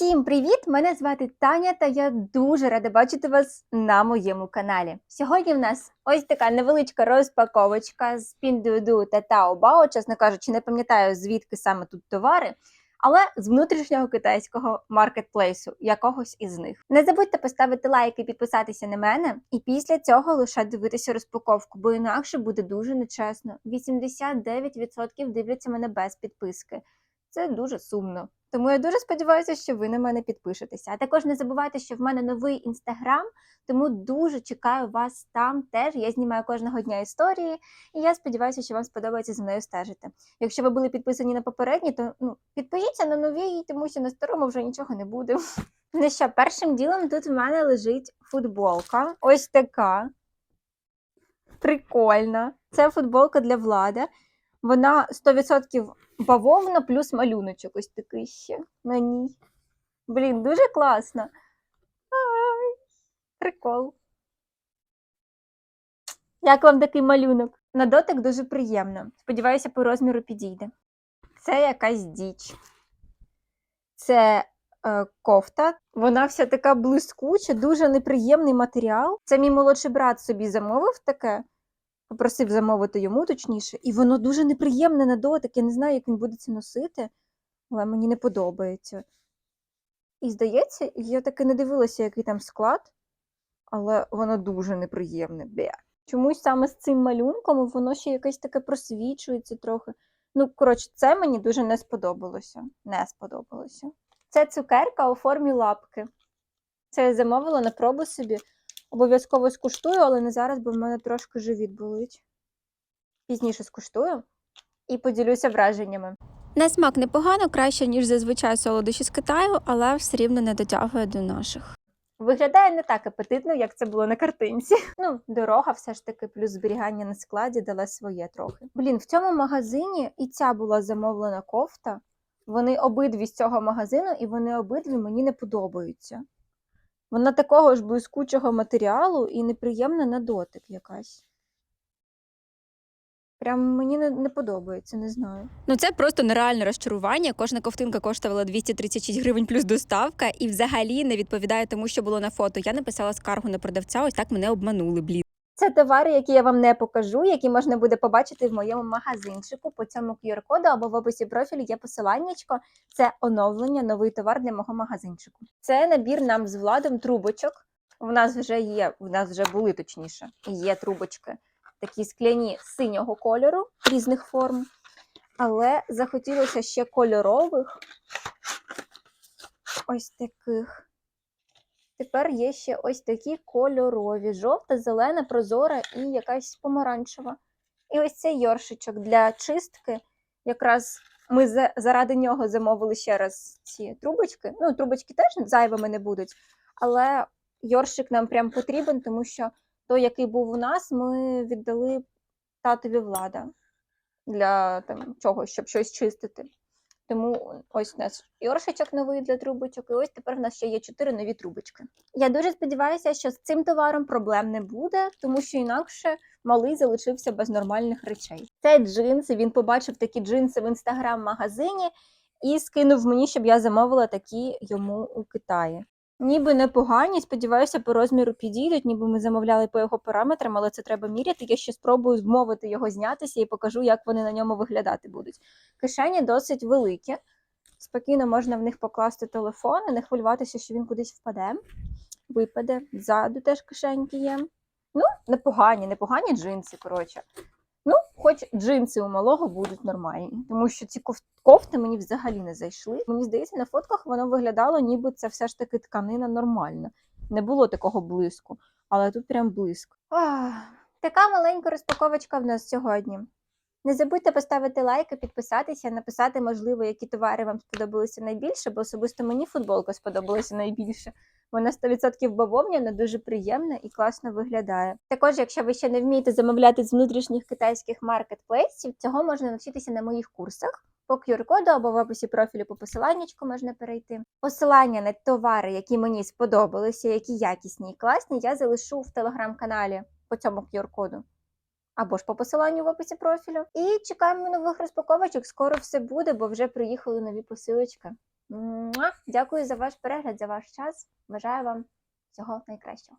Всім привіт! Мене звати Таня, та я дуже рада бачити вас на моєму каналі. Сьогодні в нас ось така невеличка розпаковочка з Pinduoduo та Taobao. Чесно кажучи, не пам'ятаю звідки саме тут товари, але з внутрішнього китайського маркетплейсу, якогось із них. Не забудьте поставити лайк і підписатися на мене, і після цього лише дивитися розпаковку, бо інакше буде дуже нечесно. 89% дивляться мене без підписки. Це дуже сумно. Тому я дуже сподіваюся, що ви на мене підпишетеся. А також не забувайте, що в мене новий інстаграм, тому дуже чекаю вас там теж. Я знімаю кожного дня історії, і я сподіваюся, що вам сподобається за мною стежити. Якщо ви були підписані на попередні, то ну підпишіться на нові, тому що на старому вже нічого не буде. Ну що, першим ділом тут в мене лежить футболка. Ось така. Прикольна. Це футболка для влади. Вона 100% бавовна плюс малюночок ось такий ще на ній. Блін, дуже класно. Ай, прикол. Як вам такий малюнок? На дотик дуже приємно. Сподіваюся, по розміру підійде. Це якась діч. Це е, кофта. Вона вся така блискуча, дуже неприємний матеріал. Це мій молодший брат собі замовив таке попросив замовити йому точніше, і воно дуже неприємне на дотик. Я не знаю, як він буде це носити, але мені не подобається. І здається, я таки не дивилася, який там склад, але воно дуже неприємне. Бе. Чомусь саме з цим малюнком воно ще якесь таке просвічується трохи. Ну, коротше, це мені дуже не сподобалося. Не сподобалося. Це цукерка у формі лапки. Це я замовила на пробу собі. Обов'язково скуштую, але не зараз, бо в мене трошки живіт болить. Пізніше скуштую і поділюся враженнями. На смак непогано, краще, ніж зазвичай солодощі з Китаю, але все рівно не дотягує до наших. Виглядає не так апетитно, як це було на картинці. Ну, дорога все ж таки, плюс зберігання на складі дала своє трохи. Блін, в цьому магазині і ця була замовлена кофта. Вони обидві з цього магазину, і вони обидві мені не подобаються. Вона такого ж блискучого матеріалу і неприємна на дотик якась. Прям мені не, не подобається, не знаю. Ну це просто нереальне розчарування. Кожна ковтинка коштувала 236 гривень плюс доставка, і взагалі не відповідає тому, що було на фото. Я написала скаргу на продавця. Ось так мене обманули. Блін. Це товари, які я вам не покажу, які можна буде побачити в моєму магазинчику. По цьому QR-коду або в описі профілю є посиланнячко. Це оновлення, новий товар для мого магазинчику. Це набір нам з владом трубочок. У нас вже є, у нас вже були точніше, є трубочки, такі скляні синього кольору різних форм. Але захотілося ще кольорових. Ось таких. Тепер є ще ось такі кольорові: жовта, зелена, прозора і якась помаранчева. І ось цей йоршичок для чистки. Якраз ми заради нього замовили ще раз ці трубочки. Ну, трубочки теж зайвими не будуть, але йоршик нам прям потрібен, тому що той, який був у нас, ми віддали татові влада для там, чогось, щоб щось чистити. Тому ось у нас йоршечок новий для трубочок, і ось тепер в нас ще є чотири нові трубочки. Я дуже сподіваюся, що з цим товаром проблем не буде, тому що інакше малий залишився без нормальних речей. Це джинси. Він побачив такі джинси в інстаграм-магазині і скинув мені, щоб я замовила такі йому у Китаї. Ніби непогані, сподіваюся, по розміру підійдуть, ніби ми замовляли по його параметрам, але це треба міряти. Я ще спробую вмовити його знятися і покажу, як вони на ньому виглядати будуть. Кишені досить великі. Спокійно можна в них покласти телефон і не хвилюватися, що він кудись впаде, випаде. Ззаду теж кишеньки є. Ну, непогані, непогані джинси, коротше. Ну, хоч джинси у малого будуть нормальні, тому що ці коф- кофти мені взагалі не зайшли. Мені здається, на фотках воно виглядало, ніби це все ж таки тканина нормальна. Не було такого блиску, але тут прям блиск. Ах, така маленька розпаковочка в нас сьогодні. Не забудьте поставити лайк і підписатися, написати, можливо, які товари вам сподобалися найбільше, бо особисто мені футболка сподобалася найбільше. Вона 100% бавовняна, дуже приємна і класно виглядає. Також, якщо ви ще не вмієте замовляти з внутрішніх китайських маркетплейсів, цього можна навчитися на моїх курсах. По QR-коду або в описі профілю по посиланнячку можна перейти. Посилання на товари, які мені сподобалися, які якісні і класні, я залишу в телеграм-каналі по цьому QR-коду або ж по посиланню в описі профілю. І чекаємо нових розпаковочок. Скоро все буде, бо вже приїхали нові посилочки. Дякую за ваш перегляд, за ваш час. Бажаю вам всього найкращого.